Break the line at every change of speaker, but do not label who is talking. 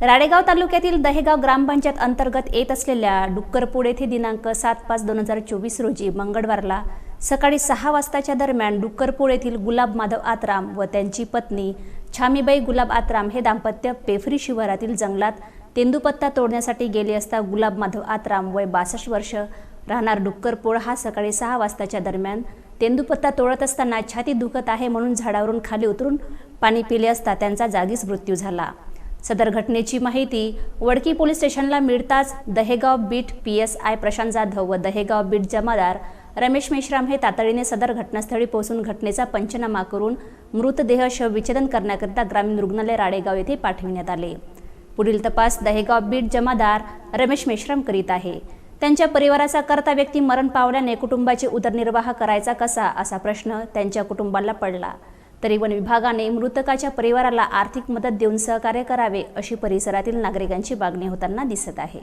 राडेगाव तालुक्यातील दहेगाव ग्रामपंचायत अंतर्गत येत असलेल्या डुक्करपूड येथे दिनांक सात पाच दोन हजार चोवीस रोजी मंगळवारला सकाळी सहा वाजताच्या दरम्यान डुक्करपूड येथील गुलाब माधव आत्राम व त्यांची पत्नी छामीबाई गुलाब आत्राम हे दाम्पत्य पेफरी शिवारातील जंगलात तेंदूपत्ता तोडण्यासाठी गेले असता गुलाब माधव आत्राम वय बासष्ट वर्ष राहणार डुक्करपूड हा सकाळी सहा वाजताच्या दरम्यान तेंदूपत्ता तोडत असताना छाती दुखत आहे म्हणून झाडावरून खाली उतरून पाणी पिले असता त्यांचा जागीच मृत्यू झाला. सदर घटनेची माहिती वडकी पोलीस स्टेशनला मिळताच Dahegaon beat P S I Prashant Jadhav व दहेगाव बीट जमादार रमेश मेश्राम हे तातडीने सदर घटनास्थळी पोहोचून घटनेचा पंचनामा करून मृतदेह शवविच्छेदन करण्याकरिता ग्रामीण रुग्णालय राळेगाव येथे पाठविण्यात आले. पुढील तपास दहेगाव बीट जमादार रमेश मेश्राम करीत आहे. त्यांच्या परिवाराचा करता व्यक्ती मरण पावल्याने कुटुंबाचे उदरनिर्वाह करायचा कसा असा प्रश्न त्यांच्या कुटुंबाला पडला. तरी वन विभागाने मृतकाच्या परिवाराला आर्थिक मदत देऊन सहकार्य करावे अशी परिसरातील नागरिकांची मागणी होताना दिसत आहे.